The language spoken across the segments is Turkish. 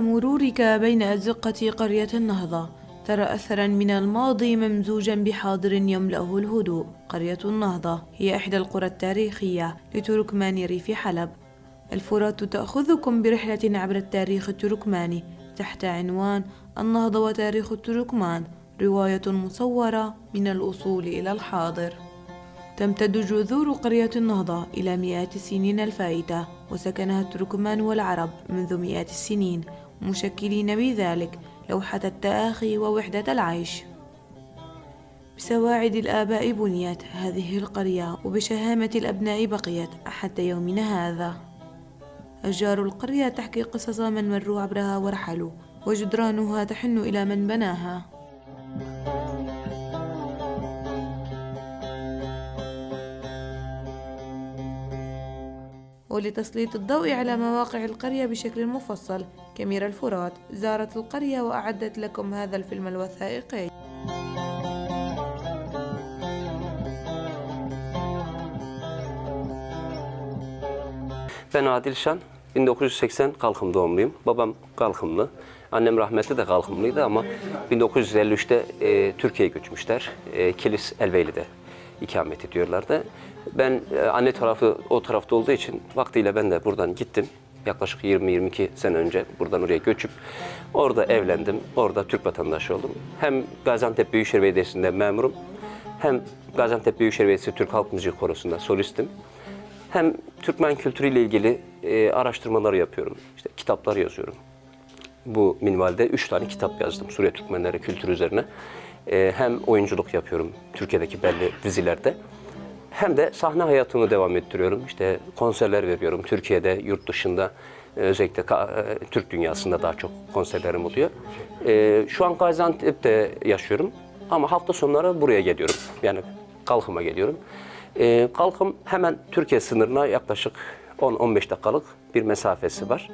مرورك بين أزقة قرية النهضة. ترى أثرا من الماضي ممزوجا بحاضر يملأه الهدوء. قرية النهضة هي إحدى القرى التاريخية لتركمان ريف حلب. الفرات تأخذكم برحلة عبر التاريخ التركماني. تحت عنوان النهضة وتاريخ التركمان رواية مصورة من الأصول إلى الحاضر. تمتد جذور قرية النهضة إلى مئات السنين الفائتة وسكنها التركمان والعرب منذ مئات السنين. مشكلين بذلك لوحة التآخي ووحدة العيش. بسواعد الآباء بنيت هذه القرية وبشهامة الأبناء بقيت حتى يومنا هذا. أشجار القرية تحكي قصص من مروا عبرها ورحلوا وجدرانها تحن إلى من بناها. ولتسليط الضوء على مواقع القرية بشكل مفصل كاميرا الفرات زارت القرية وأعدت لكم هذا الفيلم الوثائقي Ben Adil Şan, 1980 Kalkım doğumluyum. Babam Kalkımlı. Annem rahmetli de Kalkımlıydı ama 1953'te e, Türkiye'ye göçmüşler. E, Kilis Elveyli'de ikamet ediyorlardı. Ben e, anne tarafı o tarafta olduğu için vaktiyle ben de buradan gittim. Yaklaşık 20-22 sene önce buradan oraya göçüp orada evlendim. Orada Türk vatandaşı oldum. Hem Gaziantep Büyükşehir Belediyesi'nde memurum. Hem Gaziantep Büyükşehir Belediyesi Türk Halk Müziği Korosu'nda solistim. Hem Türkmen kültürüyle ilgili e, araştırmalar yapıyorum. İşte kitaplar yazıyorum. Bu minvalde üç tane kitap yazdım Suriye Türkmenleri kültürü üzerine. E, hem oyunculuk yapıyorum Türkiye'deki belli dizilerde. Hem de sahne hayatını devam ettiriyorum. İşte konserler veriyorum Türkiye'de, yurt dışında. Özellikle e, Türk dünyasında daha çok konserlerim oluyor. E, şu an Gaziantep'te yaşıyorum. Ama hafta sonları buraya geliyorum. Yani Kalkım'a geliyorum. E, Kalkım hemen Türkiye sınırına yaklaşık 10-15 dakikalık bir mesafesi var.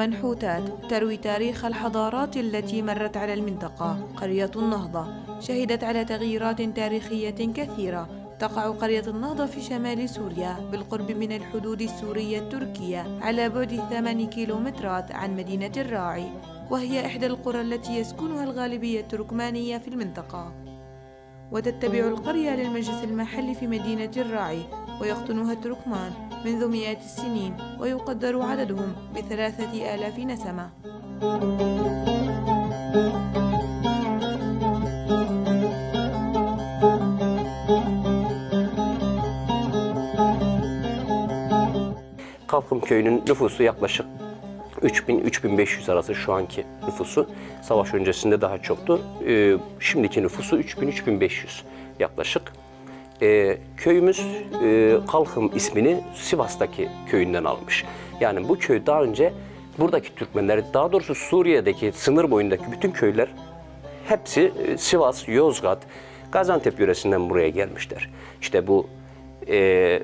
آثار ومنحوتات تروي تاريخ الحضارات التي مرت على المنطقة. قرية النهضة شهدت على تغييرات تاريخية كثيرة. تقع قرية النهضة في شمال سوريا بالقرب من الحدود السورية التركية على بعد 8 كيلومترات عن مدينة الراعي وهي إحدى القرى التي يسكنها الغالبية التركمانية في المنطقة. وتتبع القرية للمجلس المحلي في مدينة الراعي ويقطنها التركمان منذ مئات السنين ويقدر عددهم بثلاثة آلاف نسمة. Kalkım köyünün nüfusu yaklaşık 3000-3500 arası şu anki nüfusu. Savaş öncesinde daha çoktu. Ee, şimdiki nüfusu 3000-3500 yaklaşık. Ee, köyümüz e, Kalkım ismini Sivas'taki köyünden almış. Yani bu köy daha önce buradaki Türkmenler, daha doğrusu Suriye'deki sınır boyundaki bütün köyler hepsi e, Sivas, Yozgat, Gaziantep yöresinden buraya gelmişler. İşte bu e,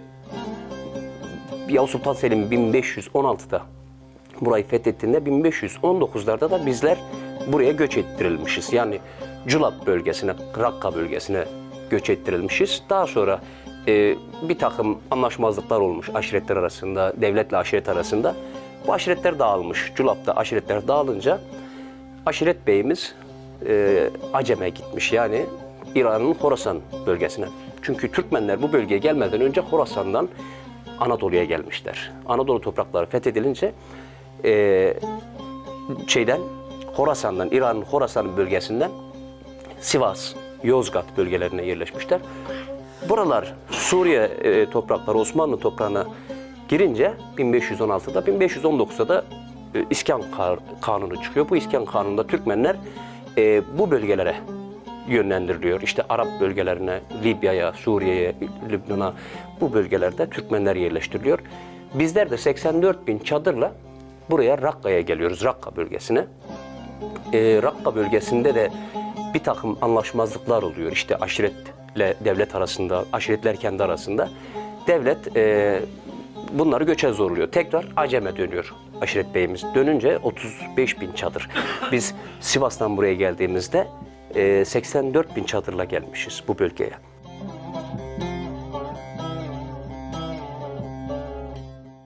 Yavuz Sultan Selim 1516'da burayı fethettiğinde 1519'larda da bizler buraya göç ettirilmişiz. Yani Culap bölgesine, Rakka bölgesine göç ettirilmişiz. Daha sonra e, bir takım anlaşmazlıklar olmuş aşiretler arasında, devletle aşiret arasında. Bu aşiretler dağılmış. Culap'ta aşiretler dağılınca aşiret beyimiz e, Acem'e gitmiş. Yani İran'ın Horasan bölgesine. Çünkü Türkmenler bu bölgeye gelmeden önce Horasan'dan Anadolu'ya gelmişler. Anadolu toprakları fethedilince e, şeyden Horasan'dan, İran'ın Horasan bölgesinden Sivas, Yozgat bölgelerine yerleşmişler. Buralar Suriye e, toprakları Osmanlı toprağına girince 1516'da 1519'da da e, İskan Ka- Kanunu çıkıyor. Bu İskan Kanunu'nda Türkmenler e, bu bölgelere yönlendiriliyor. İşte Arap bölgelerine, Libya'ya, Suriye'ye, Lübnan'a bu bölgelerde Türkmenler yerleştiriliyor. Bizler de 84 bin çadırla buraya Rakka'ya geliyoruz, Rakka bölgesine. Ee, Rakka bölgesinde de bir takım anlaşmazlıklar oluyor. İşte aşiretle devlet arasında, aşiretler kendi arasında. Devlet e, bunları göçe zorluyor. Tekrar Acem'e dönüyor Aşiret Bey'imiz. Dönünce 35 bin çadır. Biz Sivas'tan buraya geldiğimizde e, 84 bin çadırla gelmişiz bu bölgeye.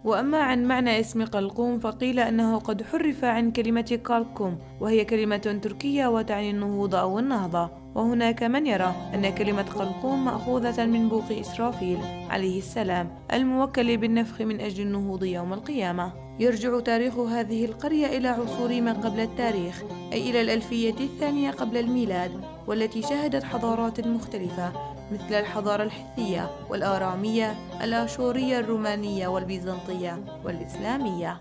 وأما عن معنى اسم قلقوم فقيل أنه قد حرف عن كلمة قلقم وهي كلمة تركية وتعني النهوض أو النهضة. وهناك من يرى أن كلمة قلقوم مأخوذة من بوق إسرافيل عليه السلام الموكل بالنفخ من أجل النهوض يوم القيامة. يرجع تاريخ هذه القرية إلى عصور ما قبل التاريخ أي إلى الألفية الثانية قبل الميلاد والتي شهدت حضارات مختلفة. مثل الحضارة الحثية والآرامية الآشورية الرومانية والبيزنطية والإسلامية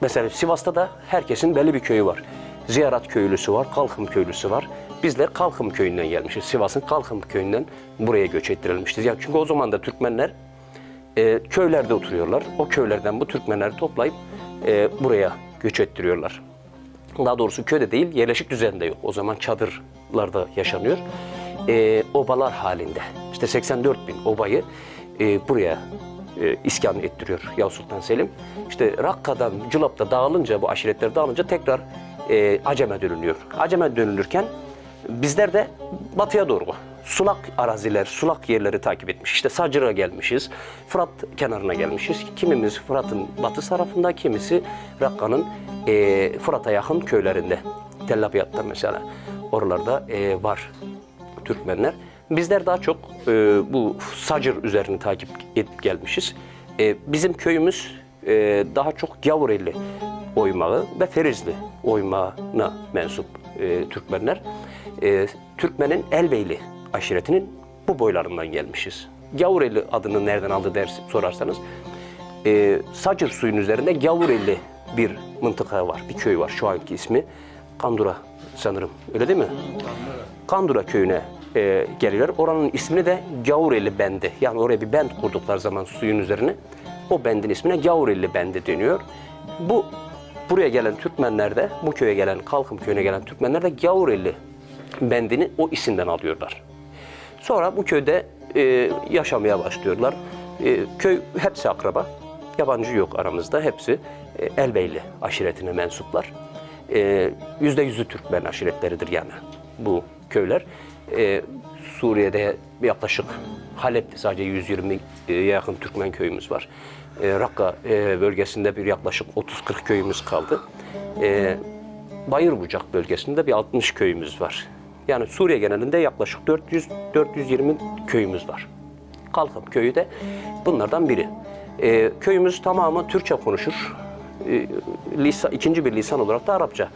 Mesela Sivas'ta da herkesin belli bir köyü var. Ziyarat köylüsü var, Kalkım köylüsü var. Bizler Kalkım köyünden gelmişiz. Sivas'ın Kalkım köyünden buraya göç ettirilmişiz. Ya çünkü o zaman da Türkmenler e, köylerde oturuyorlar. O köylerden bu Türkmenleri toplayıp e, buraya göç ettiriyorlar. Daha doğrusu köyde değil, yerleşik düzende yok. O zaman çadırlarda yaşanıyor. E, obalar halinde. İşte 84 bin obayı e, buraya e, iskan ettiriyor Yavuz Sultan Selim. İşte Rakka'dan, Cılap'ta dağılınca, bu aşiretler dağılınca tekrar e, Acem'e dönülüyor. Acem'e dönülürken bizler de batıya doğru sulak araziler, sulak yerleri takip etmiş. İşte Sacır'a gelmişiz, Fırat kenarına gelmişiz. Kimimiz Fırat'ın batı tarafında, kimisi Rakka'nın e, Fırat'a yakın köylerinde. Tel mesela oralarda e, var Türkmenler. Bizler daha çok e, bu Sacır üzerini takip edip gelmişiz. E, bizim köyümüz e, daha çok Gavureli oymağı ve Ferizli oymağına mensup e, Türkmenler. E, Türkmenin Elbeyli aşiretinin bu boylarından gelmişiz. Gavureli adını nereden aldı der sorarsanız e, Sacır suyun üzerinde Gavureli bir mıntıka var, bir köy var. Şu anki ismi Kandura sanırım. Öyle değil mi? Kandura köyüne e, geliyorlar. Oranın ismini de Gavureli Bendi. Yani oraya bir bend kurdukları zaman suyun üzerine o bendin ismine Gavureli Bendi deniyor. Bu buraya gelen Türkmenler de, bu köye gelen, Kalkım köyüne gelen Türkmenler de Gavureli Bendi'ni o isimden alıyorlar. Sonra bu köyde e, yaşamaya başlıyorlar. E, köy hepsi akraba. Yabancı yok aramızda. Hepsi e, Elbeyli aşiretine mensuplar. E, Yüzde yüzü Türkmen aşiretleridir yani bu köyler. E, Suriye'de yaklaşık Halep'te sadece 120'ye yakın Türkmen köyümüz var. E, Rakka e, bölgesinde bir yaklaşık 30-40 köyümüz kaldı. E, Bayırbucak bölgesinde bir 60 köyümüz var. Yani Suriye genelinde yaklaşık 400-420 köyümüz var. Kalkım köyü de bunlardan biri. Ee, köyümüz tamamı Türkçe konuşur. Ee, lisa, ikinci bir lisan olarak da Arapça.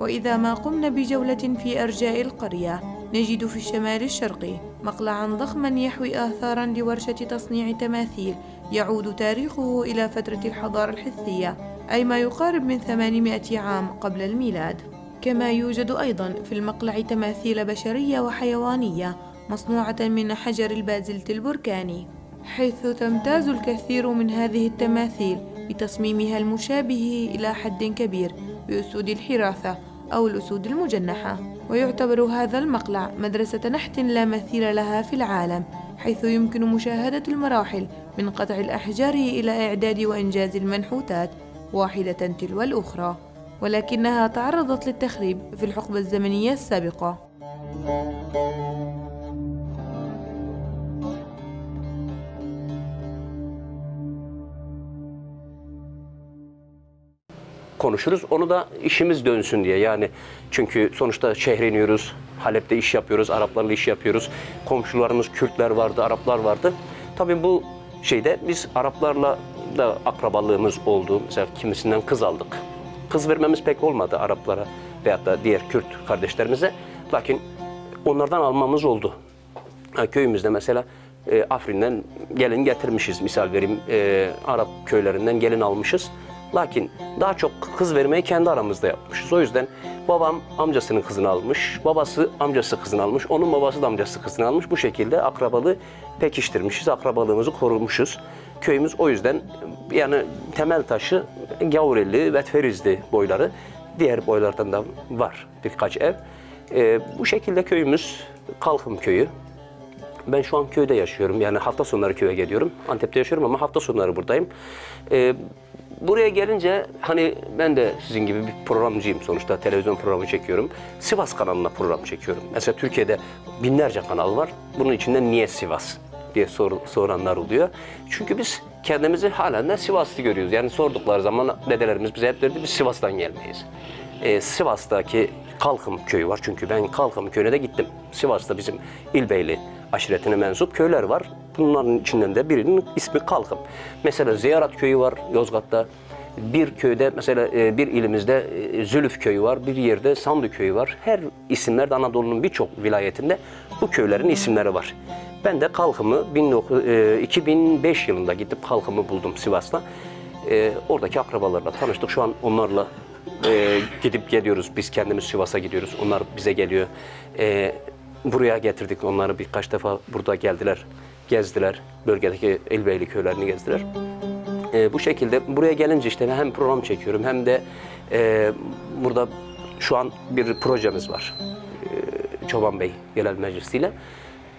وإذا ما قمنا بجولة في أرجاء القرية نجد في الشمال الشرقي مقلعا ضخما يحوي آثارا لورشة تصنيع تماثيل يعود تاريخه إلى فترة الحضارة الحثية أي ما يقارب من 800 عام قبل الميلاد كما يوجد أيضا في المقلع تماثيل بشرية وحيوانية مصنوعة من حجر البازلت البركاني حيث تمتاز الكثير من هذه التماثيل بتصميمها المشابه إلى حد كبير بأسود الحراثة أو الأسود المجنحة. ويعتبر هذا المقلع مدرسة نحت لا مثيل لها في العالم حيث يمكن مشاهدة المراحل من قطع الأحجار إلى إعداد وإنجاز المنحوتات واحدة تلو الأخرى. ولكنها تعرضت للتخريب في الحقبة الزمنية السابقة konuşuruz. Onu da işimiz dönsün diye. Yani çünkü sonuçta şehre iniyoruz. Halep'te iş yapıyoruz. Araplarla iş yapıyoruz. Komşularımız Kürtler vardı, Araplar vardı. Tabii bu şeyde biz Araplarla da akrabalığımız oldu. Mesela kimisinden kız aldık. Kız vermemiz pek olmadı Araplara veyahut da diğer Kürt kardeşlerimize. Lakin onlardan almamız oldu. Ha, köyümüzde mesela e, Afrin'den gelin getirmişiz misal vereyim. E, Arap köylerinden gelin almışız. Lakin daha çok kız vermeyi kendi aramızda yapmışız. O yüzden babam amcasının kızını almış, babası amcası kızını almış, onun babası da amcası kızını almış. Bu şekilde akrabalığı pekiştirmişiz, akrabalığımızı korumuşuz. Köyümüz o yüzden yani temel taşı Gavureli ve Ferizli boyları. Diğer boylardan da var birkaç ev. Ee, bu şekilde köyümüz Kalkım Köyü. Ben şu an köyde yaşıyorum. Yani hafta sonları köye geliyorum. Antep'te yaşıyorum ama hafta sonları buradayım. Ee, buraya gelince hani ben de sizin gibi bir programcıyım sonuçta. Televizyon programı çekiyorum. Sivas kanalına program çekiyorum. Mesela Türkiye'de binlerce kanal var. Bunun içinde niye Sivas diye sor, soranlar oluyor. Çünkü biz kendimizi halen de Sivaslı görüyoruz. Yani sordukları zaman dedelerimiz bize hep derdi biz Sivas'tan gelmeyiz. Ee, Sivas'taki Kalkım köyü var. Çünkü ben Kalkım köyüne de gittim. Sivas'ta bizim İlbeyli aşiretine mensup köyler var. Bunların içinden de birinin ismi Kalkım. Mesela Ziyarat köyü var Yozgat'ta. Bir köyde mesela e, bir ilimizde e, Zülüf köyü var, bir yerde Sandı köyü var. Her isimler de Anadolu'nun birçok vilayetinde bu köylerin isimleri var. Ben de Kalkım'ı 19 e, 2005 yılında gidip Kalkım'ı buldum Sivas'ta. Oradaki akrabalarla tanıştık. Şu an onlarla gidip geliyoruz. Biz kendimiz Sivas'a gidiyoruz. Onlar bize geliyor. Buraya getirdik onları birkaç defa burada geldiler. Gezdiler. Bölgedeki Elbeyli köylerini gezdiler. E, bu şekilde buraya gelince işte hem program çekiyorum hem de e, burada şu an bir projemiz var. E, Çoban Bey Genel Meclisi ile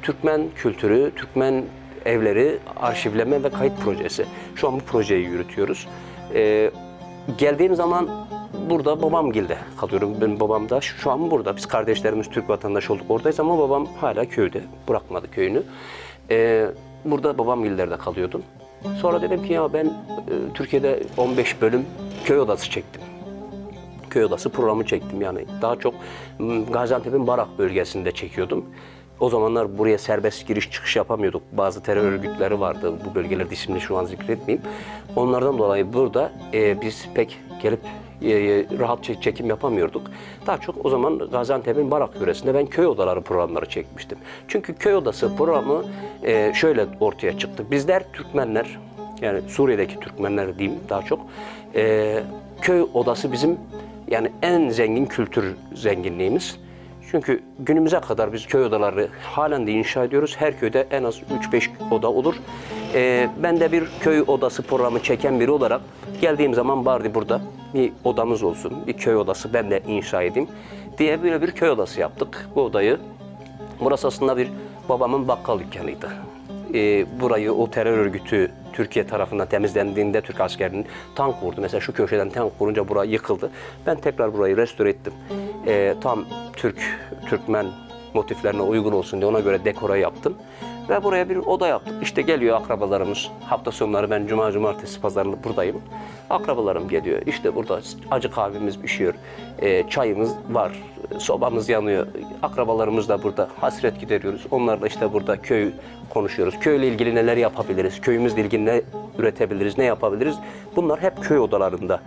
Türkmen kültürü, Türkmen evleri arşivleme ve kayıt projesi. Şu an bu projeyi yürütüyoruz. E, geldiğim zaman burada babamgilde kalıyorum. Benim babam da şu an burada. Biz kardeşlerimiz Türk vatandaşı olduk oradayız ama babam hala köyde. Bırakmadı köyünü. E, burada babamgillerde kalıyordum. Sonra dedim ki ya ben e, Türkiye'de 15 bölüm köy odası çektim. Köy odası programı çektim yani. Daha çok Gaziantep'in Barak bölgesinde çekiyordum. O zamanlar buraya serbest giriş çıkış yapamıyorduk. Bazı terör örgütleri vardı. Bu bölgelerde ismini şu an zikretmeyeyim. Onlardan dolayı burada e, biz pek gelip e, rahat çek- çekim yapamıyorduk. Daha çok o zaman Gaziantep'in Barak yöresinde ben köy odaları programları çekmiştim. Çünkü köy odası programı e, şöyle ortaya çıktı. Bizler Türkmenler, yani Suriye'deki Türkmenler diyeyim daha çok, e, köy odası bizim yani en zengin kültür zenginliğimiz. Çünkü günümüze kadar biz köy odaları halen de inşa ediyoruz. Her köyde en az 3-5 oda olur. Ee, ben de bir köy odası programı çeken biri olarak geldiğim zaman bari burada bir odamız olsun, bir köy odası ben de inşa edeyim diye böyle bir köy odası yaptık. Bu odayı, burası aslında bir babamın bakkal dükkanıydı. Ee, burayı o terör örgütü Türkiye tarafından temizlendiğinde Türk askerinin tank vurdu. Mesela şu köşeden tank vurunca burası yıkıldı. Ben tekrar burayı restore ettim. Ee, tam Türk, Türkmen motiflerine uygun olsun diye ona göre dekora yaptım. Ve buraya bir oda yaptık. İşte geliyor akrabalarımız. Hafta sonları ben cuma, cumartesi, pazarlı buradayım. Akrabalarım geliyor. İşte burada acı kahvemiz pişiyor. Ee, çayımız var. Sobamız yanıyor. Akrabalarımız da burada. Hasret gideriyoruz. Onlarla işte burada köy konuşuyoruz. Köyle ilgili neler yapabiliriz? Köyümüzle ilgili ne üretebiliriz? Ne yapabiliriz? Bunlar hep köy odalarında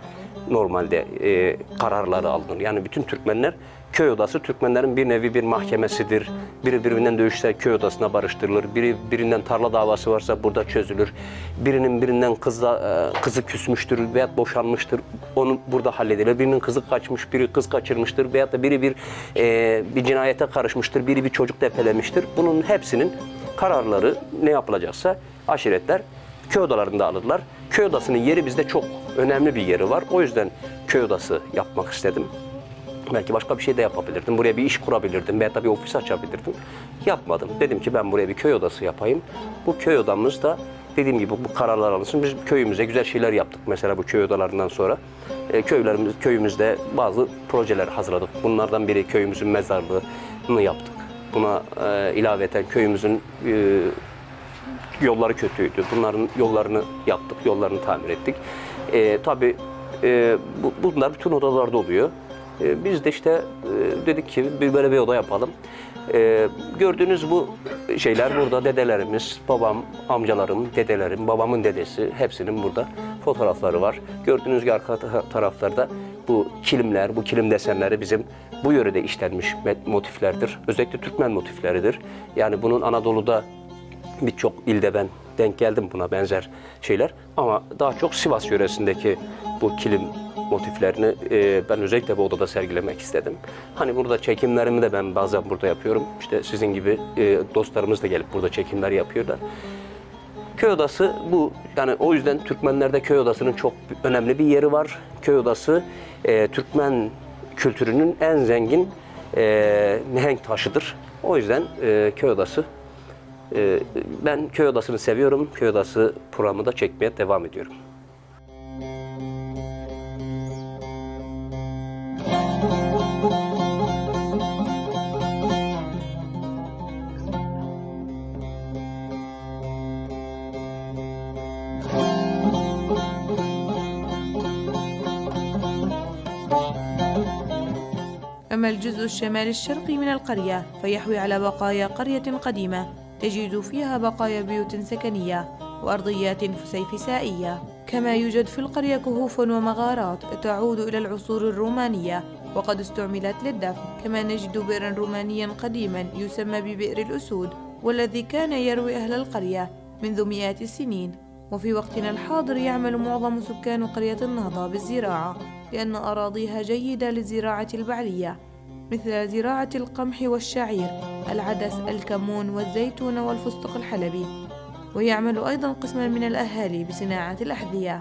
normalde e, kararları alınır. Yani bütün Türkmenler köy odası Türkmenlerin bir nevi bir mahkemesidir. Biri birbirinden dövüşse köy odasına barıştırılır. Biri birinden tarla davası varsa burada çözülür. Birinin birinden kızla, e, kızı küsmüştür veya boşanmıştır. Onu burada halledilir. Birinin kızı kaçmış, biri kız kaçırmıştır veyahut da biri bir e, bir cinayete karışmıştır, biri bir çocuk depelemiştir. Bunun hepsinin kararları ne yapılacaksa aşiretler köy odalarında alırlar. Köy odasının yeri bizde çok önemli bir yeri var. O yüzden köy odası yapmak istedim. Belki başka bir şey de yapabilirdim. Buraya bir iş kurabilirdim veya da bir ofis açabilirdim. Yapmadım. Dedim ki ben buraya bir köy odası yapayım. Bu köy odamız da dediğim gibi bu kararlar alınsın. Biz köyümüze güzel şeyler yaptık. Mesela bu köy odalarından sonra e, köylerimiz, köyümüzde bazı projeler hazırladık. Bunlardan biri köyümüzün mezarlığını yaptık. Buna e, ilaveten köyümüzün e, yolları kötüydü. Bunların yollarını yaptık, yollarını tamir ettik. E, tabii e, bu, bunlar bütün odalarda oluyor. E, biz de işte e, dedik ki bir böyle bir oda yapalım. E, gördüğünüz bu şeyler burada dedelerimiz, babam, amcalarım, dedelerim, babamın dedesi hepsinin burada fotoğrafları var. Gördüğünüz gibi arka ta- taraflarda bu kilimler, bu kilim desenleri bizim bu yörede işlenmiş motiflerdir. Özellikle Türkmen motifleridir. Yani bunun Anadolu'da birçok ilde ben denk geldim buna benzer şeyler. Ama daha çok Sivas yöresindeki bu kilim motiflerini e, ben özellikle bu odada sergilemek istedim. Hani burada çekimlerimi de ben bazen burada yapıyorum. İşte sizin gibi e, dostlarımız da gelip burada çekimler yapıyorlar. Köy odası bu. Yani o yüzden Türkmenlerde köy odasının çok önemli bir yeri var. Köy odası e, Türkmen kültürünün en zengin e, mihenk taşıdır. O yüzden e, köy odası e, ben köy odasını seviyorum. Köy odası programı da çekmeye devam ediyorum. الشمالي الشرقي من القرية فيحوي على بقايا قرية قديمة تجد فيها بقايا بيوت سكنية وأرضيات فسيفسائية. كما يوجد في القرية كهوف ومغارات تعود إلى العصور الرومانية وقد استعملت للدفن. كما نجد بئرا رومانيا قديما يسمى ببئر الأسود والذي كان يروي أهل القرية منذ مئات السنين. وفي وقتنا الحاضر يعمل معظم سكان قرية النهضة بالزراعة لأن أراضيها جيدة للزراعة البعلية. مثل زراعة القمح والشعير العدس الكمون والزيتون والفستق الحلبي. ويعمل أيضا قسما من الأهالي بصناعة الأحذية.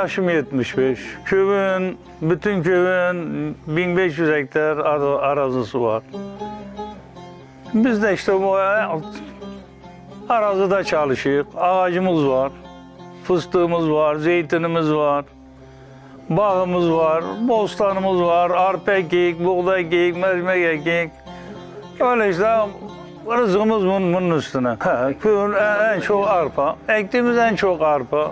Yaşım 75. Köyün, bütün köyün 1500 hektar ar- arazisi var. Biz de işte bu e, arazide çalışıyoruz. Ağacımız var, fıstığımız var, zeytinimiz var, bağımız var, bostanımız var, arpa ekik, buğday ekik, mercimek ekik. Öyle işte rızkımız bunun, bunun üstüne. En çok arpa, ektiğimiz en çok arpa.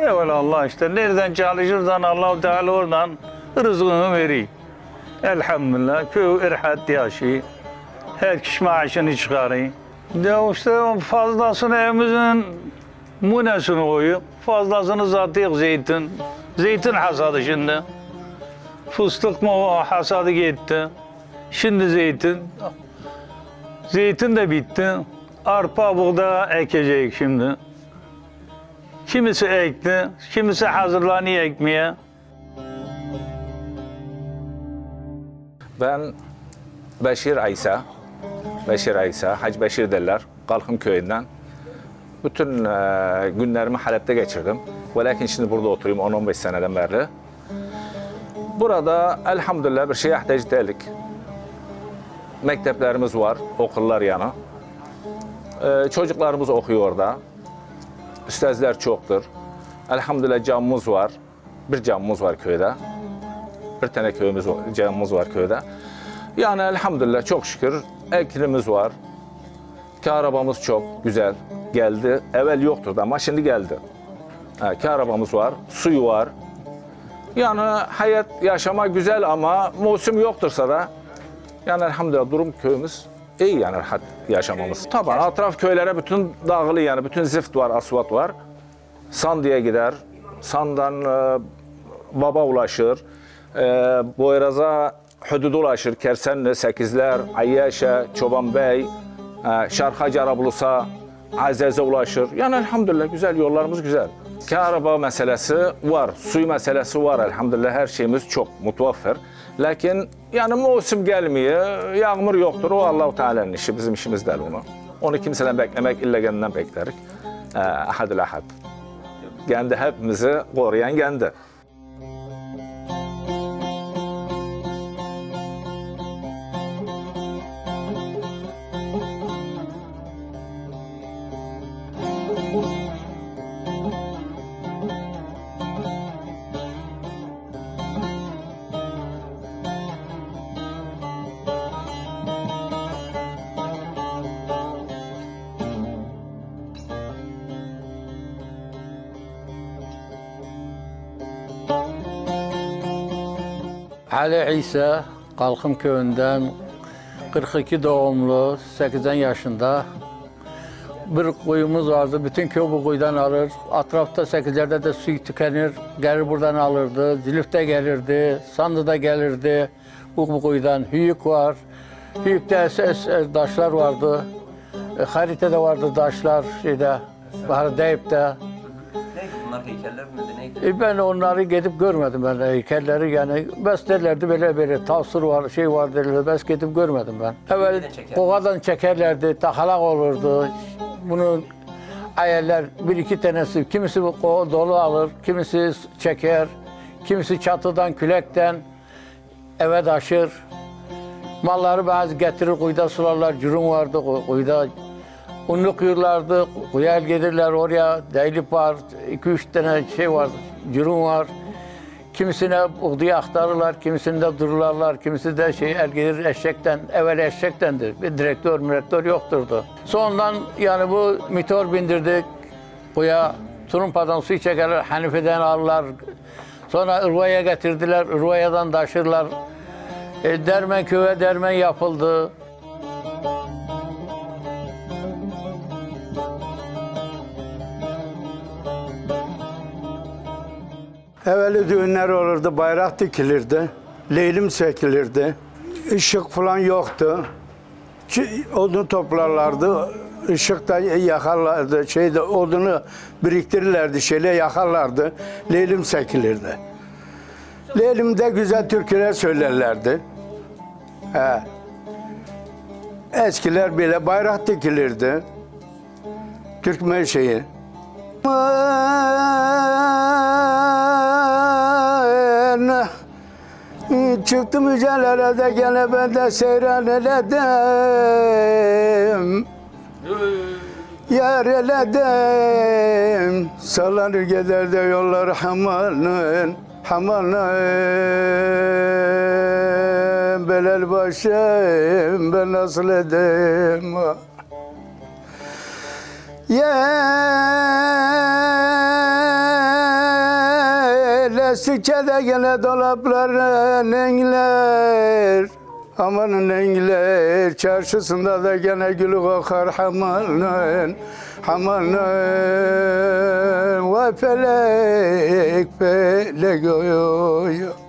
Eyvallah işte nereden çalışırsan Allah Teala oradan rızkını veriyor. Elhamdülillah köy irhat yaşıyor. Her kişi maaşını çıkarıyor. Ya işte fazlasını evimizin munesini koyuyor. Fazlasını satıyor zeytin. Zeytin hasadı şimdi. Fıstık mı hasadı gitti. Şimdi zeytin. Zeytin de bitti. Arpa buğday ekecek şimdi. Kimisi ekti, kimisi hazırlanıyor ekmeye. Ben Beşir Aysa, Beşir Aysa, Hacı Beşir derler, Kalkım köyünden. Bütün e, günlerimi Halep'te geçirdim. Ve lakin şimdi burada oturayım 10-15 seneden beri. Burada elhamdülillah bir şeye ihtiyaç değilik. Mekteplerimiz var, okullar yana. E, çocuklarımız okuyor orada. Üstazlar çoktur. Elhamdülillah camımız var. Bir camımız var köyde. Bir tane köyümüz camımız var köyde. Yani elhamdülillah çok şükür eklimiz var. Ki arabamız çok güzel geldi. Evvel yoktu ama şimdi geldi. Ha, ki arabamız var, suyu var. Yani hayat yaşama güzel ama mevsim yoktursa da yani elhamdülillah durum köyümüz iyi yani rahat yaşamamız. Tabii etraf köylere bütün dağılı yani bütün zift var, asfalt var. Sandı'ya gider. Sandan e, Baba ulaşır. E, Boyraz'a hüdud ulaşır. Kersenli, Sekizler, Ayyaşe, Çoban Bey, e, Şarkacı Arabulusa, Azez'e ulaşır. Yani elhamdülillah güzel yollarımız güzel. Ki araba meselesi var, suyu meselesi var elhamdülillah her şeyimiz çok mutavfer. Lakin yani mevsim gelmiyor, yağmur yoktur. O Allah-u Teala'nın işi, bizim işimiz değil onu. Onu kimseden beklemek illa kendinden beklerik. E, ahadül ahad. Kendi hepimizi koruyan kendi. Ali İsa, Kalkım köyünden 42 doğumlu, 80 yaşında. Bir kuyumuz vardı, bütün köy bu kuyudan alır. Etrafta sekizlerde de su tükenir, gelir buradan alırdı. Zilif'te gelirdi, Sandı'da gelirdi. Bu, bu kuyudan hüyük var. Hüyükte es, taşlar vardı. E, haritada vardı taşlar şeyde, Bahar Deyip'te. Onlar heykeller miydi neydi? E ben onları gidip görmedim ben heykelleri yani beslerlerdi böyle böyle tasvir var şey var derler bes gidip görmedim ben. Evvel Nereden çekerler? kovadan çekerlerdi takalak olurdu. Bunu ayarlar bir iki tanesi kimisi bu kova dolu alır kimisi çeker kimisi çatıdan külekten eve taşır. Malları bazı getirir kuyuda sularlar cürüm vardı kuy- kuyuda Unlu kuyulardı, kuyuya gelirler oraya, deylip var, iki üç tane şey var, cürüm var. Kimisine buğdayı aktarırlar, kimisinde dururlarlar, kimisi de şey el gelir eşekten, evvel eşektendir. Bir direktör, direktör yokturdu. Sonradan yani bu motor bindirdik, kuya Turumpa'dan suyu çekerler, Hanife'den alırlar. Sonra Irva'ya getirdiler, Irva'yadan taşırlar. E, dermen köye dermen yapıldı. Evveli düğünler olurdu, bayrak dikilirdi, leylim çekilirdi. Işık falan yoktu. Odun toplarlardı, ışık da yakarlardı, şeyde odunu biriktirirlerdi, şeyle yakarlardı, leylim çekilirdi. Leylimde güzel türküler söylerlerdi. He. Eskiler bile bayrak dikilirdi. Türkmen şeyi. Aman, Çıktım mücadelede gene ben de seyran eledim. Yar eledim. Sallanır gider de yollar hamanın Hamanın Belel başım ben nasıl edeyim Yelestikçe de gene dolapların engler Amanın engler Çarşısında da gene gülü kokar hamanın Hamanın Vay felek oy oy oy.